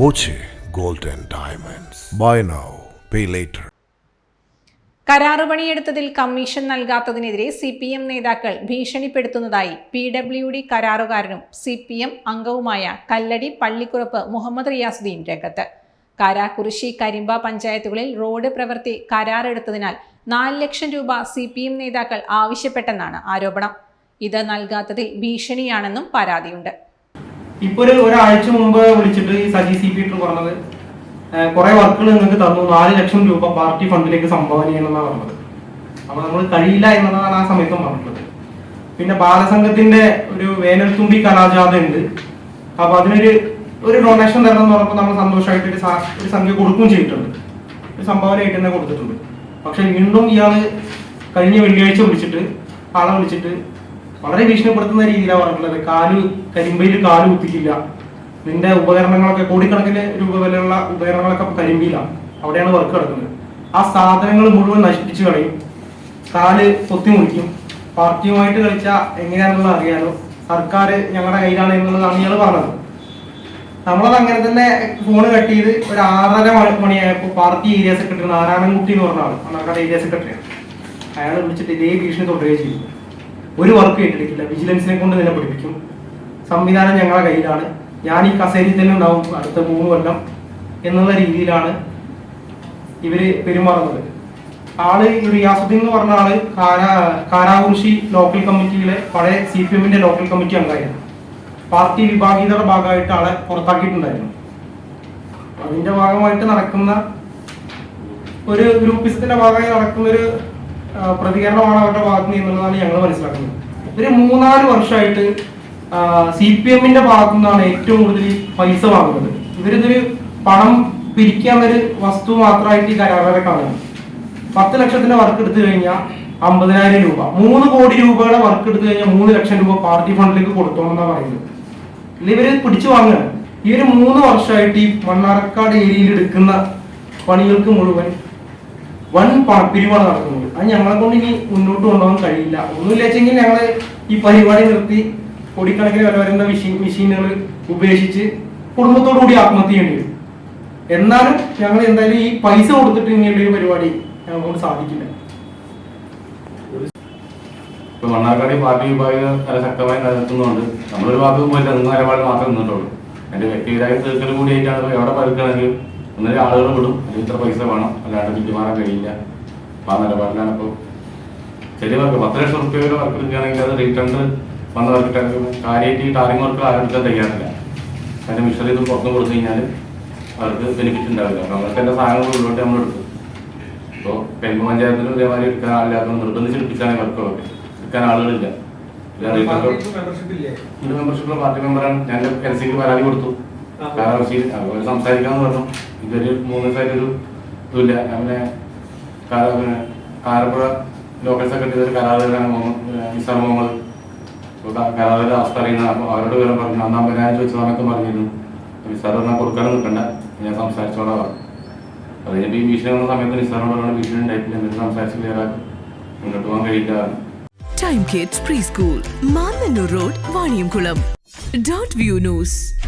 Boche gold and diamonds. Buy now pay later. കരാറ് പണിയെടുത്തതിൽ commission നൽകാത്തതിനെതിരെ സി പി എം നേതാക്കൾ ഭീഷണിപ്പെടുത്തുന്നതായി പി ഡബ്ല്യു ഡി കരാറുകാരനും സി പി എം അംഗവുമായ കല്ലടി പള്ളിക്കുറപ്പ് മുഹമ്മദ് റിയാസുദ്ദീൻ രംഗത്ത്. കാരാക്കുറിശി കരിമ്പ പഞ്ചായത്തുകളിൽ റോഡ് പ്രവൃത്തി കരാറെടുത്തതിനാൽ നാല് ലക്ഷം രൂപ സി പി എം നേതാക്കൾ ആവശ്യപ്പെട്ടെന്നാണ് ആരോപണം. ഇത് നൽകാത്തതിൽ ഭീഷണിയാണെന്നും പരാതിയുണ്ട്. ഇപ്പൊ ഒരു ഒരാഴ്ച മുമ്പ് വിളിച്ചിട്ട് ഈ സജി സി പി പറഞ്ഞത്. കുറെ വർക്കുകൾ നിങ്ങൾക്ക് തന്നു. നാല് ലക്ഷം രൂപ പാർട്ടി ഫണ്ടിലേക്ക് സംഭാവന ചെയ്യണമെന്നാണ് പറഞ്ഞത്. അപ്പൊ നമ്മൾ കഴിയില്ല എന്നതാണ് ആ സമയത്ത് പറഞ്ഞിട്ടുള്ളത്. പിന്നെ ബാലസംഘത്തിന്റെ ഒരു വേനൽത്തുമ്പി കലാജാഥ ഉണ്ട്. അപ്പൊ അതിനൊരു ഒരു ഡൊണേഷൻ തരണം എന്ന് പറഞ്ഞപ്പോൾ നമ്മൾ സന്തോഷമായിട്ട് ഒരു ഒരു സംഖ്യ കൊടുക്കുകയും ചെയ്തിട്ടുണ്ട്. ഒരു സംഭാവനയായിട്ട് തന്നെ കൊടുത്തിട്ടുണ്ട്. പക്ഷെ വീണ്ടും ഇയാൾ കഴിഞ്ഞ വെള്ളിയാഴ്ച വിളിച്ചിട്ട് ആളെ വിളിച്ചിട്ട് വളരെ ഭീഷണിപ്പെടുത്തുന്ന രീതിയിലാണ് പറഞ്ഞിട്ടുള്ളത്. കാൽ കരിമ്പയിൽ കാൽ കുത്തിക്കില്ല. നിന്റെ ഉപകരണങ്ങളൊക്കെ കോടിക്കണക്കിന് രൂപ വിലയുള്ള ഉപകരണങ്ങളൊക്കെ കരിമ്പിയിലാണ് അവിടെയാണ് വർക്ക് നടക്കുന്നത്. ആ സാധനങ്ങൾ മുഴുവൻ നശിപ്പിച്ചു കളയും. കാൽ പൊത്തി മുറിക്കും. പാർട്ടിയുമായിട്ട് കളിച്ചാൽ എങ്ങനെയാണെന്നുള്ളത് അറിയാലോ. സർക്കാർ ഞങ്ങളുടെ കയ്യിലാണ് എന്നുള്ളതാണ് ഇയാൾ പറഞ്ഞത്. നമ്മളത് അങ്ങനെ തന്നെ ഫോണ് കട്ട് ചെയ്ത് ഒരു ആറര മണി- മണിയായപ്പോൾ പാർട്ടി ഏരിയ സെക്രട്ടറി നാരായണൻകുട്ടി എന്ന് പറഞ്ഞ ആൾ മണ്ണാർക്കാട് ഏരിയ സെക്രട്ടറിയാണ് അയാൾ വിളിച്ചിട്ട് ഇതേ ഭീഷണി തുടരുകയും ചെയ്തു. ഒരു വർക്ക് ഏറ്റെടുക്കില്ല. വിജിലൻസിനെ കൊണ്ട് തന്നെ പഠിപ്പിക്കും. സംവിധാനം ഞങ്ങളുടെ കയ്യിലാണ്. ഞാൻ ഈ കസേരയിൽ തന്നെ ഉണ്ടാവും അടുത്ത മൂന്ന് കൊല്ലം എന്നുള്ള രീതിയിലാണ് ഇവർ പെരുമാറുന്നത്. ആൾ റിയാസുദ്ദീൻ എന്ന് പറഞ്ഞ ആൾ കാരാ കാരാകുറിശി ലോക്കൽ കമ്മിറ്റിയിലെ പഴയ സി പി എമ്മിന്റെ ലോക്കൽ കമ്മിറ്റി അംഗമായിരുന്നു. പാർട്ടി വിഭാഗീയതയുടെ ഭാഗമായിട്ട് ആളെ പുറത്താക്കിയിട്ടുണ്ടായിരുന്നു. അതിന്റെ ഭാഗമായിട്ട് നടക്കുന്ന ഒരു ഗ്രൂപ്പിസത്തിന്റെ ഭാഗമായി നടക്കുന്ന ഒരു പ്രതികരണമാണ് അവരുടെ ഭാഗത്ത് നിന്ന് എന്നുള്ളതാണ് ഞങ്ങൾ മനസ്സിലാക്കുന്നത്. ഒരു മൂന്നാൽ വർഷമായിട്ട് സി പി എമ്മിന്റെ ഭാഗത്തു നിന്നാണ് ഏറ്റവും കൂടുതൽ പൈസ വാങ്ങുന്നത്. ഇവരിതൊരു പണം പിരിക്കാൻ ഒരു വസ്തു മാത്രമായിട്ട് ഈ കരാറുകാരെ കാണുന്നത്. പത്ത് ലക്ഷത്തിന്റെ വർക്ക് എടുത്തു കഴിഞ്ഞാൽ അമ്പതിനായിരം രൂപ. മൂന്ന് കോടി രൂപയുടെ വർക്ക് എടുത്തു കഴിഞ്ഞാൽ മൂന്ന് ലക്ഷം രൂപ പാർട്ടി ഫണ്ടിലേക്ക് കൊടുത്തോണെന്നാണ് പറയുന്നത്. ഇല്ല ഇവർ പിടിച്ചു വാങ്ങുക ഈ ഒരു മൂന്ന് വർഷമായിട്ട് ഈ മണ്ണാർക്കാട് ഏരിയയിൽ എടുക്കുന്ന പണികൾക്ക് മുഴുവൻ വൻ പണപ്പിരിവാണ് പിരിവാണ് നടക്കുന്നത്. അത് ഞങ്ങളെ കൊണ്ട് ഇനി മുന്നോട്ട് കൊണ്ടുപോകാൻ കഴിയില്ല. ഒന്നുമില്ല വെച്ചെങ്കിൽ ഞങ്ങൾ ഈ പരിപാടി നിർത്തി കോടിക്കണക്കിന് വില വരുന്ന മെഷീൻ മെഷീനുകൾ ഉപേക്ഷിച്ച് കുടുംബത്തോടു കൂടി ആത്മഹത്യ ചെയ്യേണ്ടി വരും. എന്നാലും ഞങ്ങൾ എന്തായാലും ഈ പൈസ കൊടുത്തിട്ട് ഇങ്ങനെയുള്ള ഒരു പരിപാടി ഞങ്ങളെ കൊണ്ട് സാധിക്കില്ല. ഇപ്പൊ മണ്ണാർക്കാട് പാർട്ടി വിഭാഗം നല്ല ശക്തമായി നിലനിർത്തുന്നുണ്ട്. നമ്മളൊരു ഭാഗത്ത് പോയിട്ട് നിലപാട് മാത്രമേ നിന്നിട്ടുള്ളൂ. എന്റെ വ്യക്തിപരമായ തീർക്കൽ കൂടിയായിട്ടാണ് എവിടെ പരുക്കുകയാണെങ്കിൽ ഒന്നിലെ ആളുകൾ വിടും. അല്ലെങ്കിൽ ഇത്ര പൈസ വേണം. അല്ലാണ്ട് വിട്ടുമാറാൻ കഴിയില്ല. അപ്പൊ ആ നിലപാടിലാണ് ഇപ്പോൾ ചെറിയ വർക്ക്. പത്ത് ലക്ഷം റുപ്യ വരെ വർക്ക് എടുക്കുകയാണെങ്കിൽ അത് റീഫണ്ട് വന്ന വർക്ക് കാര്യമായിട്ട് ഈ ടാറിംഗ് വർക്ക് ആരും എടുക്കാൻ തയ്യാറില്ല. അതിന്റെ മിഷറി ഇത് പുറത്ത് കൊടുത്തു കഴിഞ്ഞാൽ അവർക്ക് ബെനിഫിറ്റ് ഉണ്ടാവില്ല. അപ്പൊ അവർക്ക് എന്റെ സാധനങ്ങൾ ഉള്ളോട്ട് നമ്മൾ എടുക്കും. ഇപ്പോൾ പെരുമ്പ പഞ്ചായത്തിലും ഇതേമാതിരി എടുക്കാൻ ആളില്ലാത്ത നിർബന്ധിച്ച് എടുപ്പിച്ചാണ് വർക്കുകളൊക്കെ എടുക്കാൻ ആളുകളില്ല. ഒരു മെമ്പർഷിപ്പുള്ള പാർട്ടി മെമ്പറാണ് ഞാൻ എൻ സിക്ക് പരാതി കൊടുത്തു. കാലാവസ്ഥയിൽ അതുപോലെ സംസാരിക്കാന്ന് പറഞ്ഞു. ഇതൊരു മൂന്ന് ദിവസമായിട്ടൊരു ഇതില്ല കാല- പിന്നെ കാരപ്പുഴ ലോക്കൽ സെക്രട്ടറി ഒരു മുഹമ്മദ് നിസാർ മുഹമ്മദ് കലാകാരുടെ അവസ്ഥ അറിയുന്ന അവരോട് വിവരം പറഞ്ഞു. അന്ന് അമ്പതിനായിരം ചോദിച്ച എന്നൊക്കെ പറഞ്ഞിരുന്നു. നിസാർ പറഞ്ഞാൽ കൊടുക്കാനും നിൽക്കണ്ട. ഞാൻ സംസാരിച്ചോളാം പറഞ്ഞു. അത് കഴിഞ്ഞപ്പോൾ ഈ ഭീഷണി വന്ന സമയത്ത് നിസാറിനോട് പറഞ്ഞ ഭീഷണി ഉണ്ടായിട്ടില്ല. എന്നിട്ട് സംസാരിച്ച് ക്ലിയർ ആക്കി. മുന്നോട്ട് പോകാൻ കഴിയില്ല. Time kids pre school Road, road Dot View news